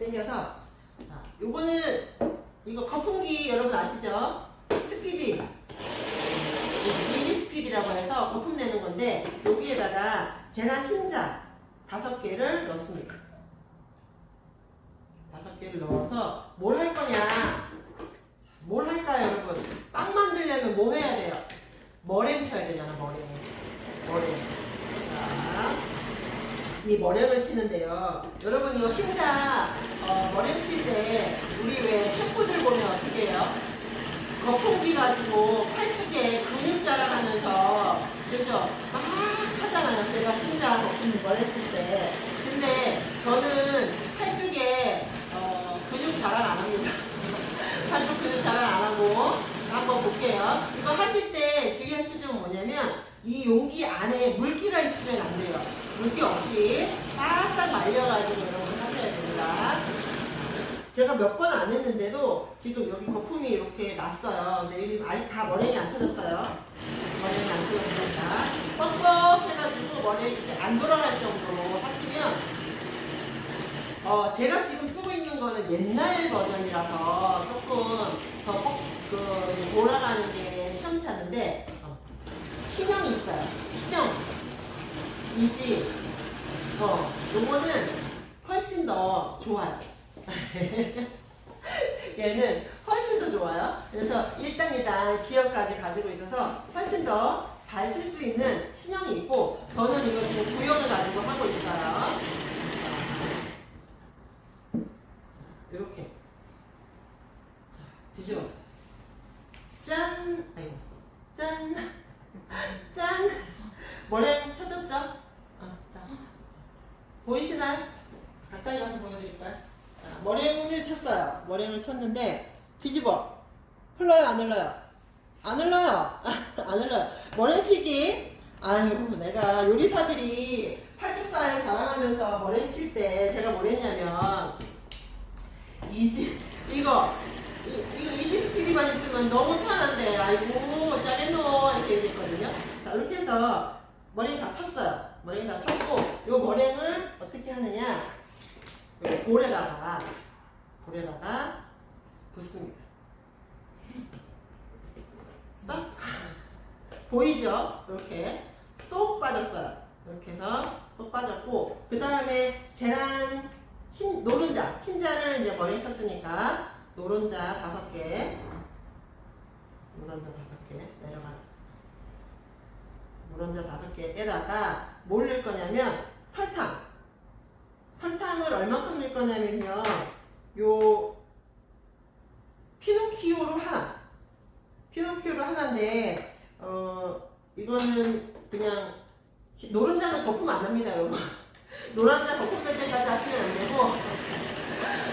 당겨서 자, 요거는 이거 거품기 여러분 아시죠? 스피디 이지 스피디라고 해서 거품 내는 건데 여기에다가 계란 흰자 다섯 개를 넣습니다. 다섯 개를 넣어서 뭘 할 거냐? 자, 뭘 할까요, 여러분? 빵 만들려면 뭐 해야 돼요? 머랭 쳐야 되잖아, 머랭. 머랭. 자, 이 머랭을 치는데요. 여러분 이거 흰자 어, 머랭 칠 때 우리 왜 셰프들 보면 어떻게 해요? 거품기 가지고 팔뚝에 근육 자랑하면서 그죠? 막 하잖아요. 제가 흰자 거품 머랭 칠 때. 근데 저는 팔뚝에 어, 근육 자랑 안 합니다. 팔뚝 근육 자랑 안 하고 한번 볼게요. 이거 하실 때 주의할 수점은 뭐냐면 이 용기 안에 물기가 있으면 안 돼요. 물기 없이 바싹 말려가지고 여러분 하셔야 됩니다. 제가 몇 번 안 했는데도 지금 여기 거품이 이렇게 났어요. 근데 여기 아직 다 머랭이 안 쳐졌어요. 머랭이 안 쳐졌으니까 뻑뻑해가지고 머랭이 안 돌아갈 정도로 하시면 어, 제가 지금 쓰고 있는 거는 옛날 버전이라서 조금 더 뻑, 그, 돌아가는 게 시험찮은데 어, 신형이 있어요. 신형. 이지. 어, 요거는 훨씬 더 좋아요. 얘는 훨씬 더 좋아요. 그래서 1단, 2단 기억까지 가지고 있어서 훨씬 더 잘 쓸 수 있는 신형이 있고 저는 이거 지금 구형을 가지고 하고 있어요. 이렇게 자 뒤집었어요. 짠, 아이고, 짠, 짠. 머랭 보이시나요? 가까이 가서 보여드릴까요? 자, 머랭을 쳤어요. 머랭을 쳤는데 뒤집어. 흘러요, 안 흘러요? 안 흘러요. 안 흘러요. 머랭 치기. 아유, 내가 요리사들이 팔뚝살 자랑하면서 머랭 칠 때 제가 뭘 했냐면 이지 이거 이, 이거 이지 스피디만 있으면 너무 편한데 아이고 짜겠노 이렇게 얘기했거든요. 자 이렇게 해서 머랭이 다 쳤어요. 머랭이 다 쳤고 요 머랭을 어떻게 하느냐? 요 볼에다가 볼에다가 붓습니다. 싹 보이죠? 이렇게 쏙 빠졌어요. 이렇게 해서 쏙 빠졌고 그 다음에 계란 흰 노른자 흰자를 이제 머리 쳤으니까 노른자 다섯 개 노른자 다섯 개 내려가 노른자 다섯 개에다가 뭘 넣을 거냐면 설탕 설탕을 얼마큼 넣을 거냐면요. 요 피노키오로 하나. 피노키오로 하나인데 어 이거는 그냥 노른자는 거품 안 납니다 여러분. 노란자 거품 될 때까지 하시면 안 되고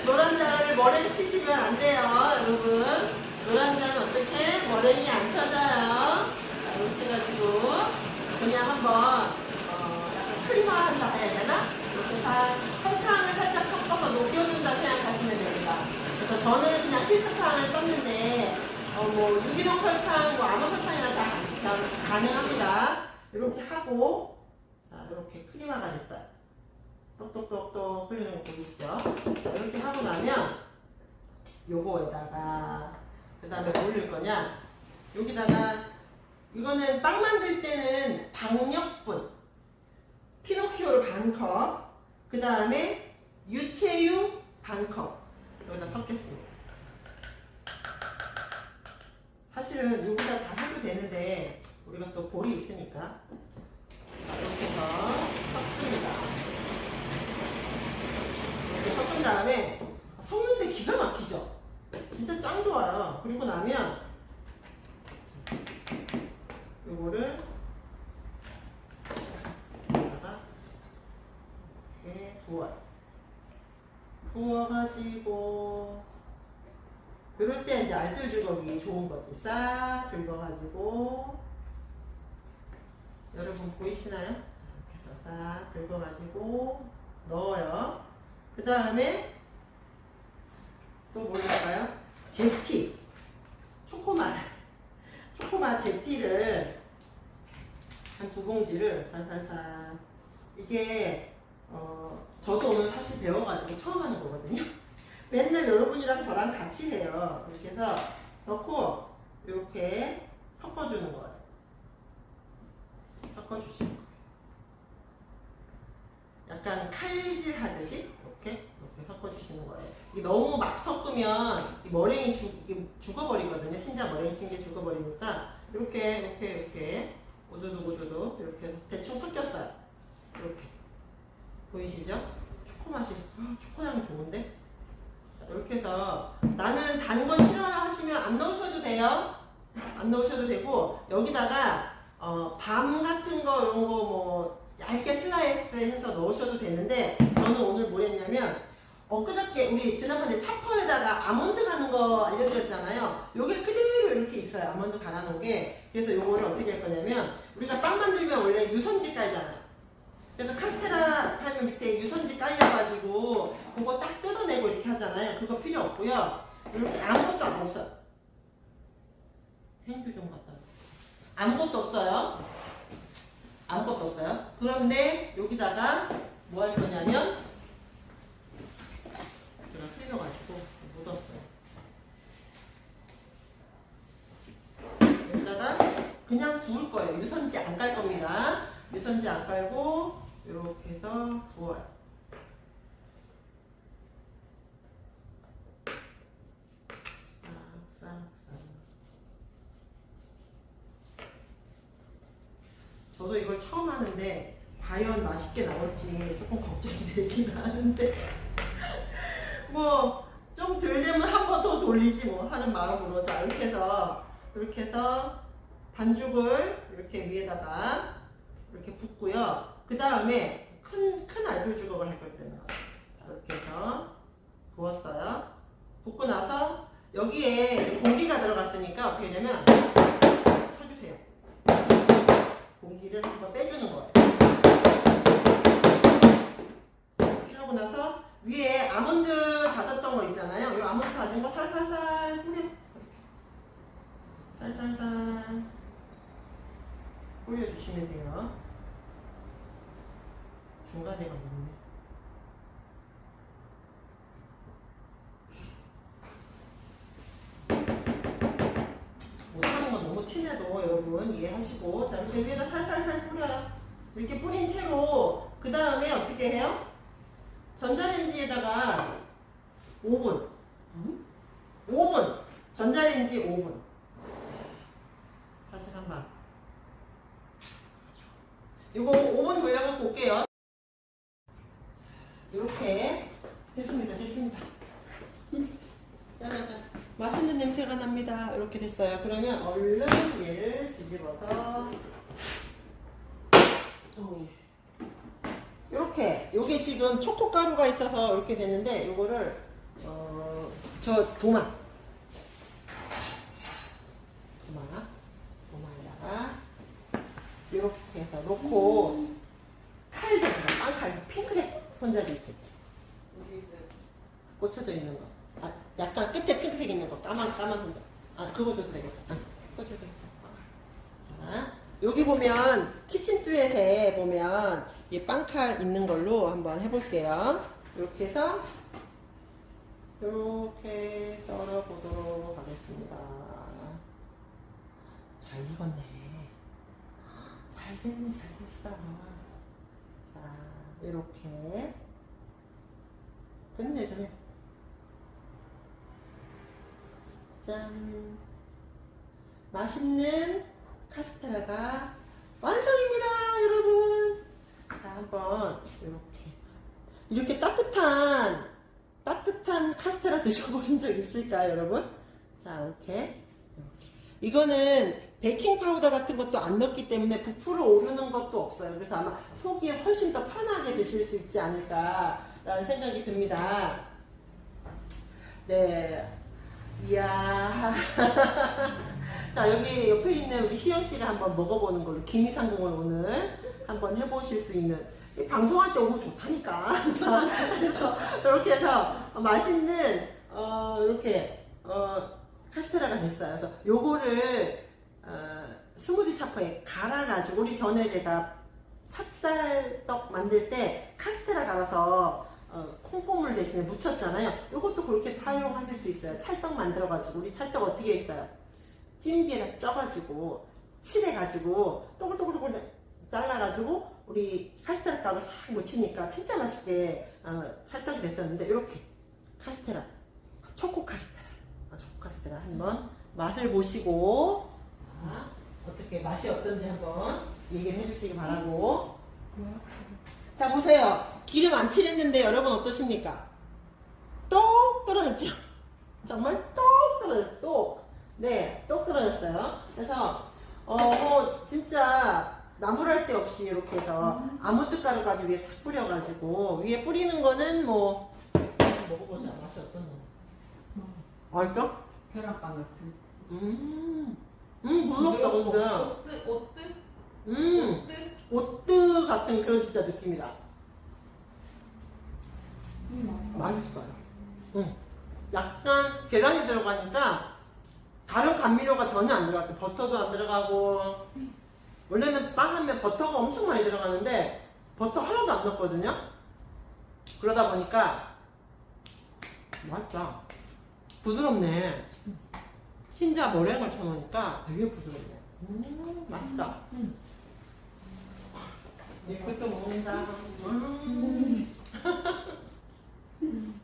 노란자를 머랭 치시면 안 돼요 여러분. 노란자는 어떻게? 머랭이 안 쳐져요. 자, 이렇게 해가지고 그냥 한번 어, 약간 크림화한다 해야 되나? 설탕을 살짝 섞어서 녹여준다 생각하시면 됩니다. 그래서 저는 그냥 필설탕을 썼는데 어, 뭐 유기농 설탕, 뭐 아무 설탕이나 다, 다 가능합니다. 이렇게 하고 자 이렇게 크림화가 됐어요. 똑똑똑똑 흘리는 거 보이시죠? 자, 이렇게 하고 나면 요거에다가 그 다음에 뭐 올릴 거냐? 여기다가 이거는 빵 만들 때는 박력분 피노키오를 반컵 그 다음에 유채유 반컵. 여기다 섞겠습니다. 사실은 여기다 다 해도 되는데 우리가 또 볼이 있으니까. 자, 이렇게 해서 섞습니다 이렇게 섞은 다음에 섞는데 기가 막히죠? 진짜 짱 좋아요. 그리고 나면 요거를 여기다가 이렇게 부어요. 부어가지고 그럴 때 이제 알뜰 주걱이 좋은 거지. 싹 긁어가지고 여러분 보이시나요? 자, 이렇게 해서 싹 긁어가지고 넣어요. 그 다음에 또 뭘까요? 제피 초코맛 초코맛 제피를 한 두 봉지를 살살살 이게 어 저도 오늘 사실 배워가지고 처음 하는 거거든요 맨날 여러분이랑 저랑 같이 해요. 이렇게 해서 넣고 이렇게 섞어주는 거예요. 섞어주시는 거예요. 약간 칼질 하듯이 이렇게 이렇게 섞어주시는 거예요. 이게 너무 막 섞으면 이 머랭이 죽, 죽어버리거든요. 흰자 머랭 친 게 죽어버리니까 이렇게 이렇게 이렇게 오도독 오도독 이렇게 대충 섞였어요. 이렇게 보이시죠? 초코 맛이 아, 초코 향이 좋은데? 자, 이렇게 해서 나는 단 거 싫어하시면 안 넣으셔도 돼요. 안 넣으셔도 되고 여기다가 어, 밤 같은 거 이런 거 뭐 얇게 슬라이스 해서 넣으셔도 되는데 저는 오늘 뭘 했냐면 엊그저께 우리 지난번에 차퍼에다가 아몬드 가는 거 알려드렸잖아요. 요게 그대로 이렇게 있어요. 아몬드 갈아놓은 게. 그래서 요거를 어떻게 할 거냐면 우리가 빵 만들면 원래 유선지 깔잖아요. 그래서 카스테라 팔면 밑에 유선지 깔려가지고 그거 딱 뜯어내고 이렇게 하잖아요. 그거 필요 없고요. 이렇게 아무것도 안 없어요. 펜큐 좀 갖다 줘. 아무것도 없어요. 아무것도 없어요. 그런데 여기다가 뭐 할 거냐면 제가 흘려가지고 묻었어요. 여기다가 그냥 구울 거예요. 유선지 안 깔 겁니다. 유선지 안 깔고 이렇게 해서. 싹싹싹. 저도 이걸 처음 하는데 과연 맛있게 나올지 조금 걱정이 되긴 하는데 뭐 좀 덜 되면 한 번 더 돌리지 뭐 하는 마음으로 자 이렇게 해서 이렇게 해서 반죽을 이렇게 위에다가 이렇게 붓고요. 그 다음에 큰, 큰 알돌 주걱을 할자 이렇게 해서 부었어요. 붓고 나서 여기에 공기가 들어갔으니까 어떻게 하냐면 쳐주세요. 공기를 한번 빼주는 거예요. 이렇게 하고 나서 위에 아몬드 받았던 거 있잖아요. 이 아몬드 받은 거 살살살. 살살살 뿌려주시면 돼요. 중간에가 없네. 못하는 건 너무 티내도 여러분 이해하시고 자 이렇게 위에다 살살살 뿌려요. 이렇게 뿌린 채로 그 다음에 어떻게 해요? 전자레인지에다가 5분 5분 전자레인지 5분 사실 한번 이거 5분 돌려갖고 올게요 이렇게 됐습니다. 됐습니다. 짜자잔 맛있는 냄새가 납니다. 이렇게 됐어요. 그러면 얼른 얘를 뒤집어서 이렇게. 요게 지금 초코 가루가 있어서 이렇게 됐는데 요거를 어, 저 도마. 도마 도마에다가 이렇게 해서 놓고 칼도 들어 빵칼 핑크색 손잡이 있지 꽂혀져 있는 거. 아, 약간 끝에 핑크색 있는 거. 까만, 까만 손잡. 아, 그거 줘도 되겠다. 아, 그거 줘도 되겠다. 자, 여기 보면, 키친듀엣에 보면, 이 빵칼 있는 걸로 한번 해볼게요. 이렇게 해서, 이렇게 썰어보도록 하겠습니다. 잘 익었네. 잘 됐네, 잘 됐어. 자, 이렇게. 끝내주면. 짠. 맛있는 카스테라가 완성입니다, 여러분. 자, 한번 이렇게. 이렇게 따뜻한, 따뜻한 카스테라 드셔보신 적 있을까요, 여러분? 자, 이렇게. 이렇게. 이거는 베이킹 파우더 같은 것도 안 넣기 때문에 부풀어 오르는 것도 없어요. 그래서 아마 속이 훨씬 더 편하게 드실 수 있지 않을까라는 생각이 듭니다. 네. 이야. 자, 여기 옆에 있는 우리 희영 씨가 한번 먹어보는 걸로 김이상궁을 오늘 한번 해보실 수 있는. 이 방송할 때 오면 좋다니까. 자, 그래서 이렇게 해서 맛있는, 어, 이렇게, 어, 카스테라가 됐어요. 그래서 요거를, 어, 스무디 차퍼에 갈아가지고, 우리 전에 제가 찹쌀떡 만들 때 카스테라 갈아서 어, 어, 콩고물 대신에 묻혔잖아요. 이것도 그렇게 활용하실 수 있어요. 찰떡 만들어 가지고 우리 찰떡 어떻게 했어요? 찜기에다 쪄가지고 칠해가지고 동글동글동글 잘라가지고 우리 카스테라 가루 싹 묻히니까 진짜 맛있게 어, 찰떡이 됐었는데 이렇게 카스테라 초코 카스테라 아, 초코 카스테라 한번 맛을 보시고 자, 어떻게 맛이 어떤지 한번 얘기를 해주시기 바라고. 자 보세요. 기름 안 칠했는데 여러분 어떠십니까? 똑 떨어졌죠? 정말 똑 떨어졌어 똑네 똑 떨어졌어요. 그래서 어뭐 진짜 나무랄 데 없이 이렇게 해서 아무 뜻가루까지 위에 싹 뿌려가지고 위에 뿌리는 거는 뭐 먹어보자. 맛이 어떤지 맛있어? 계란빵 같은. 음, 음 부럽다 근데 어뜨 어뜨 음 어뜨. 오뜨 같은 그런 진짜 느낌이다 음, 맛있어요. 응. 약간 계란이 들어가니까 다른 감미료가 전혀 안 들어갔어. 버터도 안 들어가고 원래는 빵 하면 버터가 엄청 많이 들어가는데 버터 하나도 안 넣었거든요. 그러다 보니까 맛있다. 부드럽네. 흰자 머랭을 쳐놓으니까 되게 부드럽네. 음, 맛있다. 이것도 먹는다. 음.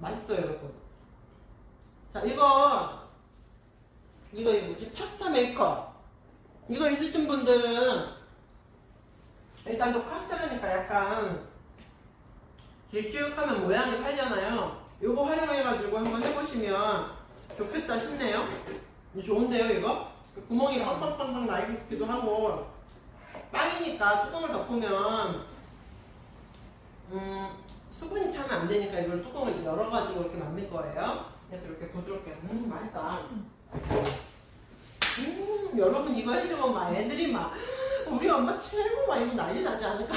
맛있어요, 여러분. 자, 이거, 이거, 이거 뭐지? 파스타 메이커. 이거 있으신 분들은, 일단 또 파스타라니까 약간, 길쭉하면 모양이 살잖아요. 요거 활용해가지고 한번 해보시면 좋겠다 싶네요. 좋은데요, 이거? 구멍이 빵빵빵빵 나기도 하고, 빵이니까 뚜껑을 덮으면, 음, 수분이 차면 안 되니까 이걸 뚜껑을 열어가지고 이렇게 만들 거예요. 그래서 이렇게 부드럽게. 음, 맛있다. 음, 여러분 이거 해주면 막 애들이 막, 우리 엄마 최고 막 이거 난리 나지 않을까?